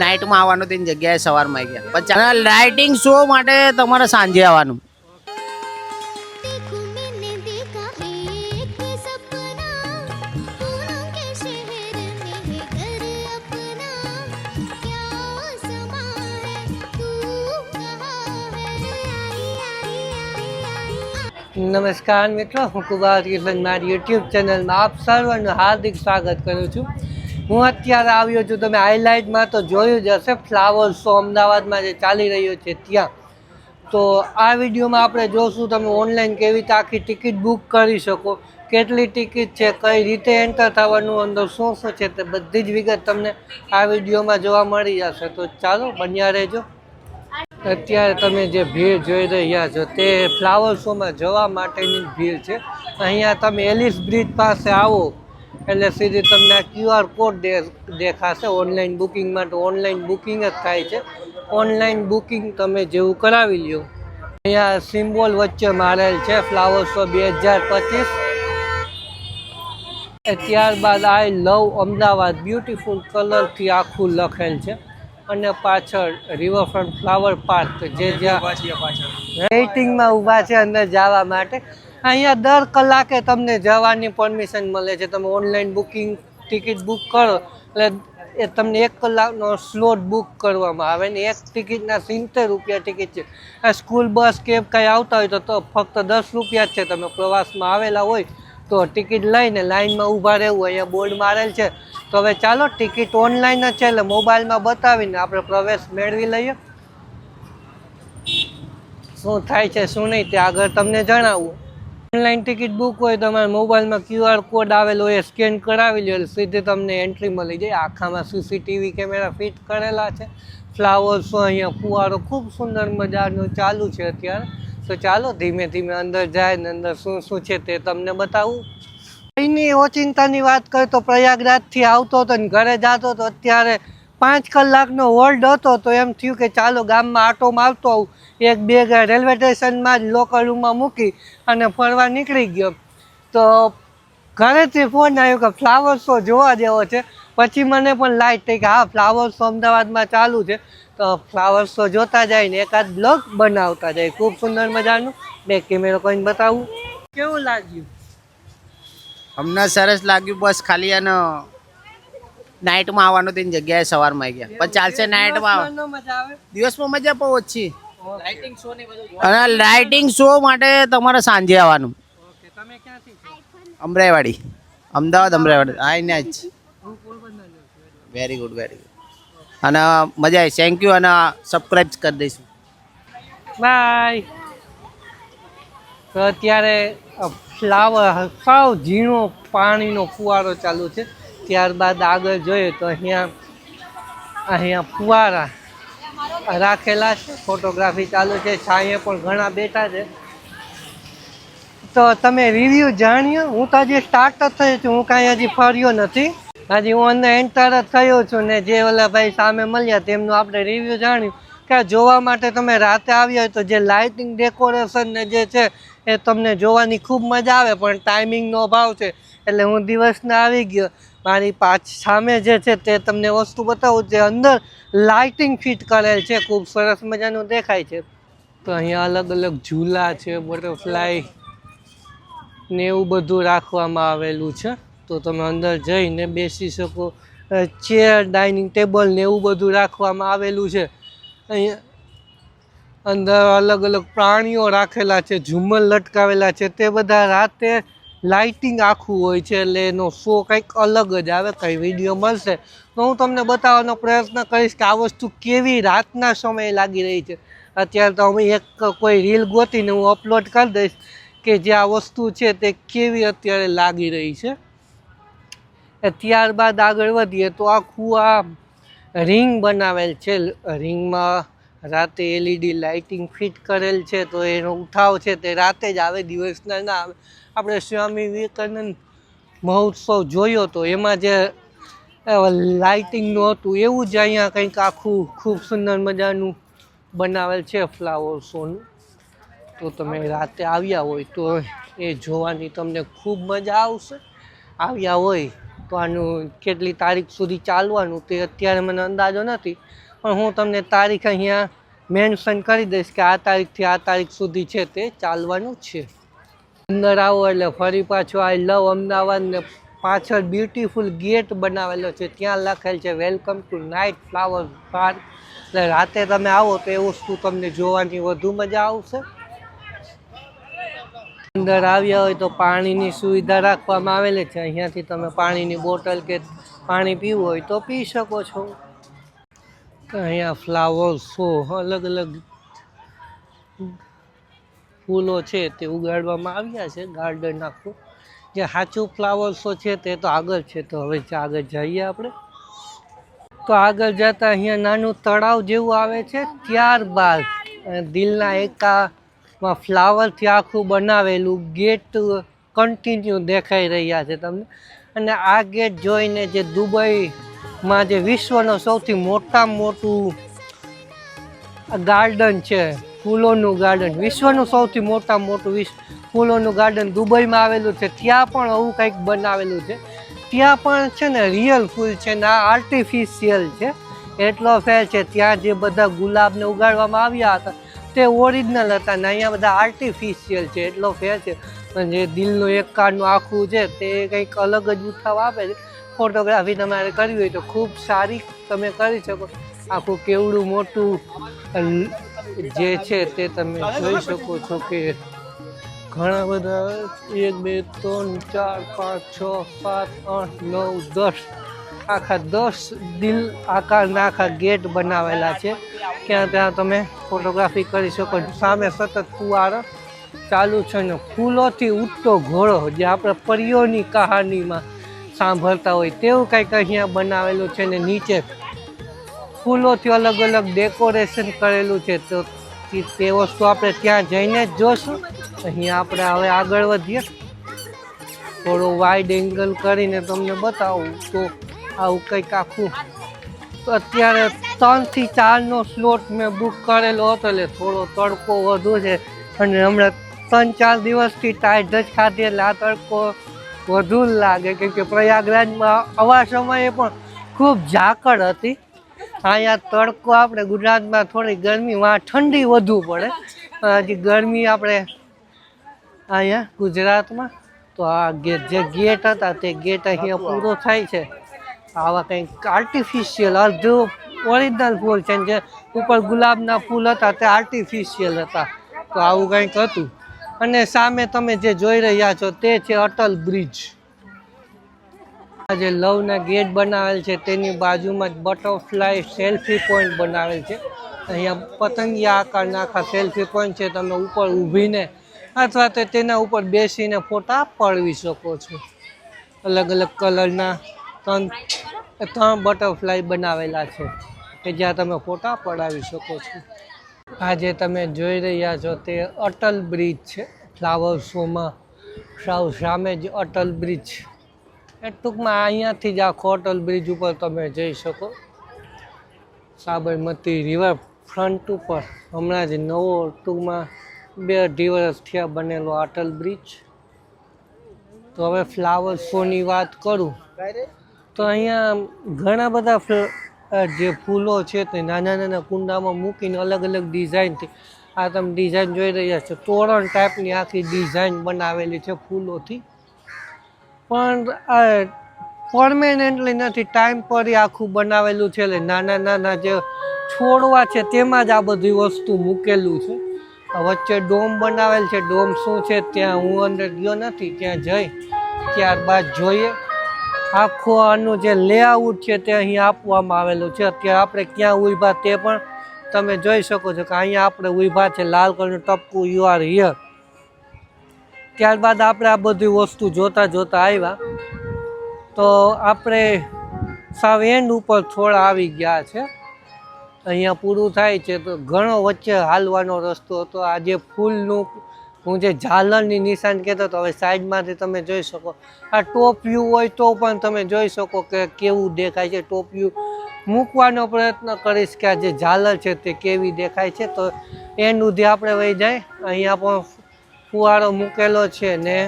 નાઇટમાં આવવાનું તેની જગ્યાએ સવારમાં આવી ગયા. પછી લાઇટિંગ શો માટે તમારે સાંજે આવવાનું. નમસ્કાર મિત્રો, હું કુમાર કિશન મારી યુટ્યુબ ચેનલમાં આપ સર્વનું હાર્દિક સ્વાગત કરું છું. હું અત્યારે આવ્યો છું, તમે હાઇલાઇટમાં તો જોયું જ હશે ફ્લાવર શો અમદાવાદમાં જે ચાલી રહ્યો છે ત્યાં. તો આ વિડીયોમાં આપણે જોશું તમે ઓનલાઈન કેવી રીતે આખી ટિકિટ બુક કરી શકો, કેટલી ટિકિટ છે, કઈ રીતે એન્ટર થવાનું, અંદર શું શું છે તે બધી જ વિગત તમને આ વિડીયોમાં જોવા મળી જશે. તો ચાલો, બન્યા રહેજો. અત્યારે તમે જે ભીડ જોઈ રહ્યા છો તે ફ્લાવર શોમાં જવા માટેની ભીડ છે. અહીંયા તમે એલિસ બ્રિજ પાસે આવો. એટલે સીધી તમને ક્યુઆર કોડ દેખાશે ઓનલાઈન બુકિંગ માટે. ઓનલાઈન બુકિંગ જ થાય છે. ઓનલાઈન બુકિંગ તમે જેવું કરાવી લ્યો. અહીંયા સિમ્બોલ વચ્ચે મારેલ છે ફ્લાવર શો બે હજાર પચીસ. ત્યારબાદ આઈ લવ અમદાવાદ. બ્યુટીફુલ કલરથી આખું લખેલ છે. અને પાછળ રિવરફ્રન્ટ ફ્લાવર પાર્ક જે જ્યાં વેઇટિંગમાં ઊભા છે અંદર જવા માટે. અહીંયા દર કલાકે તમને જવાની પરમિશન મળે છે. તમે ઓનલાઈન બુકિંગ ટિકિટ બુક કરો, એટલે એ તમને એક કલાકનો સ્લોટ બુક કરવામાં આવે ને એક ટિકિટના સિત્તેર રૂપિયા ટિકિટ છે. આ સ્કૂલ બસ કેબ કાંઈ આવતા હોય તો ફક્ત દસ રૂપિયા જ છે. તમે પ્રવાસમાં આવેલા હોય તો ટિકિટ લઈને લાઇનમાં ઊભા રહેવું અહીંયા બોર્ડ મારેલ છે. તો હવે ચાલો ટિકિટ ઓનલાઈન જ છે, એટલે મોબાઈલમાં બતાવીને આપણે પ્રવેશ મેળવી લઈએ. શું થાય છે, શું નહીં તે આગળ તમને જણાવું. ઓનલાઈન ટિકિટ બુક હોય તમારા મોબાઈલમાં ક્યુઆર કોડ આવેલો એ સ્કેન કરાવી લો સીધે તમને એન્ટ્રી મળી જાય. આખામાં સીસીટીવી કેમેરા ફિટ કરેલા છે. ફ્લાવર્સો અહીંયા, ફુવારો ખૂબ સુંદર મજાનો ચાલુ છે અત્યારે. તો ચાલો ધીમે ધીમે અંદર જાય ને અંદર શું શું છે તે તમને બતાવું. અહીંની ઓચિંતાની વાત કરીએ તો પ્રયાગરાજથી આવતો હતો ને ઘરે જતો હતો. અત્યારે પાંચ કલાકનો હોલ્ડ હતો તો એમ થયું કે ચાલો ગામમાં આટો મારતો આવું. એક બેગ રેલવે સ્ટેશનમાં જ લોકલ રૂમમાં મૂકી અને ફરવા નીકળી ગયો. તો ઘરેથી ફોન આવ્યો કે ફ્લાવર શો જોવા જેવો છે. પછી મને પણ લાઈટ થઈ કે હા ફ્લાવર શો અમદાવાદમાં ચાલુ છે. તો ફ્લાવર શો જોતા જાય ને એકાદ બ્લોગ બનાવતા જાય. ખૂબ સુંદર મજાનું. બે કેમેરો કોઈને બતાવું. કેવું લાગ્યું? હમણાં સરસ લાગ્યું બસ ખાલી અને નાઇટમાં આવવાનું તેની જગ્યાએ સવારમાં આવી ગયા. પણ ચાલશે નાઇટમાં આવે. દિવસમાં મજા બહુ ઓછી. અને લાઇટિંગ શો માટે તમારે સાંજે આવવાનું. ઓકે. તમે ક્યાંથી છો? અમરાઈવાડી. અમદાવાદ અમરાઈવાડી. આઈને જ. વેરી ગુડ વેરી ગુડ અને મજા આવી. થેન્ક યુ અને સબસ્ક્રાઈબ કરી દઈશું. બાય તો અત્યારે ફ્લાવર સાવ ઝીણો પાણીનો ફુવારો ચાલુ છે. ત્યારબાદ આગળ જોઈએ તો અહીંયા અહીંયા ફુવારા રાખેલા છે. ફોટોગ્રાફી ચાલુ છે. છાંયે પણ ઘણા બેઠા છે. તો તમે રિવ્યૂ જાણ્યો? હું તો હજી સ્ટાર્ટ જ થયો છું. હું કાંઈ હજી ફર્યો નથી. હજી હું અંદર એન્ટર જ થયો છું ને જે ઓલા ભાઈ સામે મળ્યા તેમનું આપણે રિવ્યૂ જાણ્યું. કે જોવા માટે તમે રાતે આવ્યા તો જે લાઇટિંગ ડેકોરેશન ને જે છે, એ તમને જોવાની ખૂબ મજા આવે, પણ ટાઈમિંગનો અભાવ છે. એટલે હું દિવસના આવી ગયો. મારી પાછ સામે જે છે તે તમને વસ્તુ બતાવું, જે અંદર લાઇટિંગ ફિટ કરેલ છે. ખૂબ સરસ મજાનું દેખાય છે. તો અહીંયા અલગ અલગ ઝૂલા છે બટરફ્લાય ને એવું બધું રાખવામાં આવેલું છે. તો તમે અંદર જઈને બેસી શકો. ચેર ડાઇનિંગ ટેબલ ને એવું બધું રાખવામાં આવેલું છે. અહીંયા અંદર અલગ અલગ પ્રાણીઓ રાખેલા છે ઝુમ્મર લટકાવેલા છે, તે બધા રાતે લાઇટિંગ આખું હોય છે, એટલે એનો શો કંઈક અલગ જ આવે, કંઈ વીડિયો મળશે. તો હું તમને બતાવવાનો પ્રયત્ન કરીશ કે આ વસ્તુ કેવી રાતના સમયે લાગી રહી છે. અત્યારે તો અમે એક કોઈ રીલ ગોતીને હું અપલોડ કરી દઈશ કે જે આ વસ્તુ છે તે કેવી અત્યારે લાગી રહી છે. ત્યારબાદ આગળ વધીએ તો આખું આ રિંગ બનાવેલ છે. રિંગમાં રાતે એલઈડી લાઇટિંગ ફિટ કરેલ છે તો એનો ઉઠાવ છે તે રાતે જ આવે, દિવસના ના આવે. આપણે સ્વામી વિવેકાનંદ મહોત્સવ જોયો તો એમાં જે લાઇટિંગનું હતું, એવું જ અહીંયા કંઈક આખું ખૂબ સુંદર મજાનું બનાવેલ છે ફ્લાવર શોનું તો તમે રાતે આવ્યા હોય તો એ જોવાની તમને ખૂબ મજા આવશે. આવ્યા હોય તો આનું કેટલી તારીખ સુધી ચાલવાનું તે અત્યારે મને અંદાજો નથી. પણ હું તમને તારીખ અહીંયા મેન્શન કરી દઈશ કે આ તારીખથી આ તારીખ સુધી છે તે ચાલવાનું છે. અંદર આવો એટલે ફરી પાછું આઈ લવ અમદાવાદને પાછળ બ્યુટીફુલ ગેટ બનાવેલો છે. ત્યાં લખેલ છે, welcome to night flower park એટલે રાતે તમે આવો તો એ વસ્તુ તમને જોવાની વધુ મજા આવશે. અંદર આવ્યા હોય તો પાણીની સુવિધા રાખવામાં આવેલી છે. અહીંયાથી તમે પાણીની બોટલ કે પાણી પીવું હોય તો પી શકો છો. અહીંયા ફ્લાવર શો અલગ અલગ ફૂલો છે તે ઉગાડવામાં આવ્યા છે ગાર્ડન આખું. જે સાચું ફ્લાવર શો છે તે તો આગળ છે, તો હવે આગળ જઈએ આપણે. તો આગળ જતા અહીંયા નાનું તળાવ જેવું આવે છે ત્યારબાદ દિલના દિલના એકામાં ફ્લાવરથી આખું બનાવેલું ગેટ કન્ટિન્યુ દેખાઈ રહ્યા છે તમને. અને આ ગેટ જોઈને જે દુબઈમાં જે વિશ્વનો સૌથી મોટામાં મોટું ગાર્ડન છે, ફૂલોનું ગાર્ડન વિશ્વનું સૌથી મોટા મોટું વિશ્વ ફૂલોનું ગાર્ડન દુબઈમાં આવેલું છે. ત્યાં પણ આવું કંઈક બનાવેલું છે. ત્યાં પણ છે ને રિયલ ફૂલ છે ને આ આર્ટિફિશિયલ છે. એટલો ફેર છે, ત્યાં જે બધા ગુલાબને ઉગાડવામાં આવ્યા હતા તે ઓરિજિનલ હતા ને અહીંયા બધા આર્ટિફિશિયલ છે, એટલો ફેર છે. પણ જે દિલનું એક કાર્ડનું આખું છે, તે કંઈક અલગ જ ઉઠાવ આપે છે. ફોટોગ્રાફી તમારે કરવી હોય તો ખૂબ સારી તમે કરી શકો. આખું કેવડું મોટું જે છે તે તમે જોઈ શકો છો કે ઘણા બધા, એક, બે, ત્રણ, ચાર, પાંચ, છ, સાત, આઠ, નવ, દસ આખા દસ દિલ આકારના આખા ગેટ બનાવેલા છે. ત્યાં ત્યાં તમે ફોટોગ્રાફી કરી શકો. સામે સતત ફુવારો ચાલુ છે ને ફૂલોથી ઉઠતો ઘોડો જે આપણે પરીઓની કહાનીમાં સાંભળતા હોય તેવું કંઈક અહીંયા બનાવેલું છે ને નીચે ફૂલોથી અલગ અલગ ડેકોરેશન કરેલું છે. તો તે- વસ્તુ આપણે ત્યાં જઈને જ જોશું. અહીંયા આપણે હવે આગળ વધીએ. થોડો વાઇડ એંગલ કરીને તમને બતાવું તો આવું કંઈક આખું. તો અત્યારે ત્રણથી ચારનો સ્લોટ મેં બુક કરેલો હતો, એટલે થોડો તડકો વધુ છે. અને હમણાં ત્રણ ચાર દિવસથી ટાઈટ જ ખાધી, એટલે આ તડકો વધુ જ લાગે. કેમ કે પ્રયાગરાજમાં આવા સમયે પણ ખૂબ ઝાકળ હતી. અહીંયા તડકો આપણે ગુજરાતમાં થોડી ગરમી, વાં ઠંડી વધુ પડે. હજી ગરમી આપણે અહીંયા ગુજરાતમાં. તો આ જે ગેટ હતા, તે ગેટ અહીંયા પૂરો થાય છે. આવા કંઈક આર્ટિફિશિયલ અર્ધ ઓરિજિનલ ફૂલ છે જે ઉપર ગુલાબના ફૂલ હતા તે આર્ટિફિશિયલ હતા. તો આવું કંઈક હતું. અને સામે તમે જે જોઈ રહ્યા છો તે છે અટલ બ્રિજ. જે લવના ગેટ બનાવેલ છે તેની બાજુમાં જ બટરફ્લાય સેલ્ફી પોઈન્ટ બનાવેલ છે. અહીંયા પતંગિયા આકારના આખા સેલ્ફી પોઈન્ટ છે. તમે ઉપર ઊભીને અથવા તો તેના ઉપર બેસીને ફોટા પાડવી શકો છો. અલગ અલગ કલરના ત્રણ ત્રણ બટરફ્લાય બનાવેલા છે કે જ્યાં તમે ફોટા પડાવી શકો છો. આજે તમે જોઈ રહ્યા છો તે અટલ બ્રિજ છે, ફ્લાવર શોમાં. સાવ સામે જ અટલ બ્રિજ. એ ટૂંકમાં અહીંયાથી જ આખો અટલ બ્રિજ ઉપર તમે જઈ શકો. સાબરમતી રિવર ફ્રન્ટ ઉપર. હમણાં જ નવો ટૂંકમાં બે અઢી વર્ષ થયા બનેલો અટલ બ્રિજ. તો હવે ફ્લાવર શોની વાત કરું. તો અહીંયા ઘણા બધા જે ફૂલો છે તે નાના નાના કુંડામાં મૂકીને અલગ અલગ ડિઝાઇનથી આ તમે ડિઝાઇન જોઈ રહ્યા છો. તોરણ ટાઈપની આખી ડિઝાઇન બનાવેલી છે ફૂલોથી. પણ આ પરમેનન્ટલી નથી ટાઈમ પર આખું બનાવેલું છે એટલે નાના નાના જે છોડવા છે તેમાં જ આ બધી વસ્તુ મૂકેલું છે. વચ્ચે ડોમ બનાવેલ છે. ડોમ શું છે? ત્યાં હું અંદર ગયો નથી, ત્યાં જઈ ત્યારબાદ જોઈએ. આખો આનું જે લેઆઉટ છે તે અહીં આપવામાં આવેલું છે. અત્યારે આપણે ક્યાં ઊભા તે પણ તમે જોઈ શકો છો કે અહીંયા આપણે ઊભા છે, લાલ કલરનું ટપકું યુ આર હિયર ત્યારબાદ આપણે આ બધી વસ્તુ જોતા જોતા આવ્યા. તો આપણે સાવ એન્ડ ઉપર થોડા આવી ગયા છે. અહીંયા પૂરું થાય છે તો ઘણો વચ્ચે હાલવાનો રસ્તો હતો. આજે ફૂલનું હું જે ઝાલરની નિશાન કહેતો હતો, હવે સાઈડમાંથી તમે જોઈ શકો. આ ટોપ હોય તો પણ તમે જોઈ શકો કે કેવું દેખાય છે. ટોપ મૂકવાનો પ્રયત્ન કરીશ કે આ જે ઝાલર છે તે કેવી દેખાય છે. તો એન્ડ સુધી આપણે વહી જાય. અહીંયા પણ ફુવારો મૂકેલો છે ને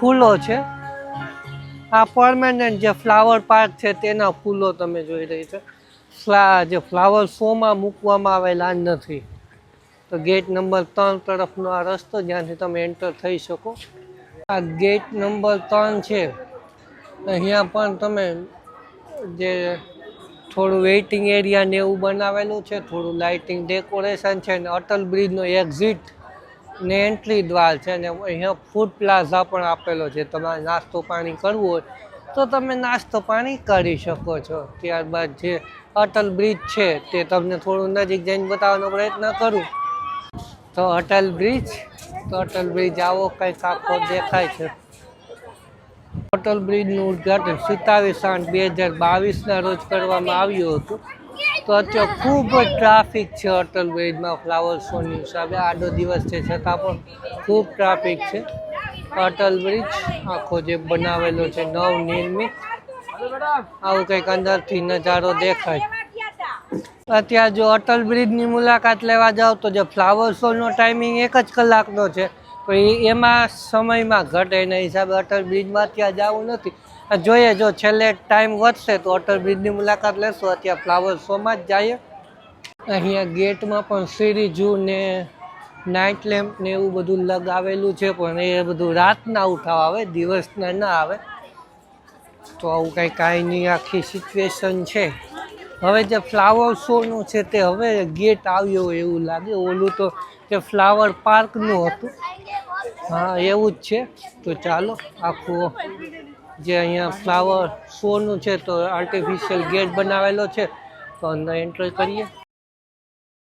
ફૂલો છે. આ પરમેનન્ટ જે ફ્લાવર પાર્ક છે તેના ફૂલો તમે જોઈ રહી છો. જે ફ્લાવર શોમાં મૂકવામાં આવેલા નથી. તો ગેટ નંબર ત્રણ તરફનો આ રસ્તો જ્યાંથી તમે એન્ટર થઈ શકો. આ ગેટ નંબર ત્રણ છે. અહીંયા પણ તમે જે થોડું વેઇટિંગ એરિયા ને એવું બનાવેલું છે, થોડું લાઇટિંગ ડેકોરેશન છે ને અટલ બ્રિજનો એક્ઝિટ ને એન્ટ્રી દ્વાર છે ને અહીંયા ફૂડ પ્લાઝા પણ આપેલો છે. તમારે નાસ્તો પાણી કરવું હોય તો તમે નાસ્તો પાણી કરી શકો છો. ત્યારબાદ જે અટલ બ્રિજ છે તે તમને થોડું નજીક જઈને બતાવવાનો પ્રયત્ન કરું. તો અટલ બ્રિજ, તો અટલ બ્રિજ આવો કંઈક આખો દેખાય છે. અટલ બ્રિજનું ઉદ્ઘાટન સિત્તાવીસ આઠ બે હજાર બાવીસના રોજ કરવામાં આવ્યું હતું. તો અત્યારે ખૂબ જ ટ્રાફિક છે અટલ બ્રિજમાં ફ્લાવર શોની હિસાબે આડો દિવસ છે, છતાં પણ ખૂબ ટ્રાફિક છે. અટલ બ્રિજ આખો જે બનાવેલો છે, નવનિર્મિત, આવું કંઈક અંદરથી નજારો દેખાય. અત્યારે જો અટલ બ્રિજની મુલાકાત લેવા જાઓ તો જે ફ્લાવર શોનો ટાઈમિંગ એક જ કલાકનો છે. તો એમાં સમયમાં ઘટે એના હિસાબે અટલ બ્રિજમાં ત્યાં જવું નથી. જોઈએ જો છેલ્લે ટાઈમ વધશે તો અટલ બ્રિજની મુલાકાત લેશું. અત્યારે ફ્લાવર શોમાં જ જઈએ. અહીંયા ગેટમાં પણ સિરીજુ ને નાઇટ લેમ્પ ને એવું બધું લગાવેલું છે. પણ એ બધું રાતના ઉઠાવ આવે, દિવસના ના આવે. તો આવું કંઈ કાંઈ નહીં આખી સિચ્યુએશન છે. હવે જે ફ્લાવર શોનું છે તે હવે ગેટ આવ્યો એવું લાગે. ઓલું તો તે ફ્લાવર પાર્કનું હતું. હા, એવું જ છે. તો ચાલો, આખું જે અહીંયા ફ્લાવર શોનું છે તો આર્ટિફિશિયલ ગેટ બનાવેલો છે. તો અંદર એન્ટર કરીએ.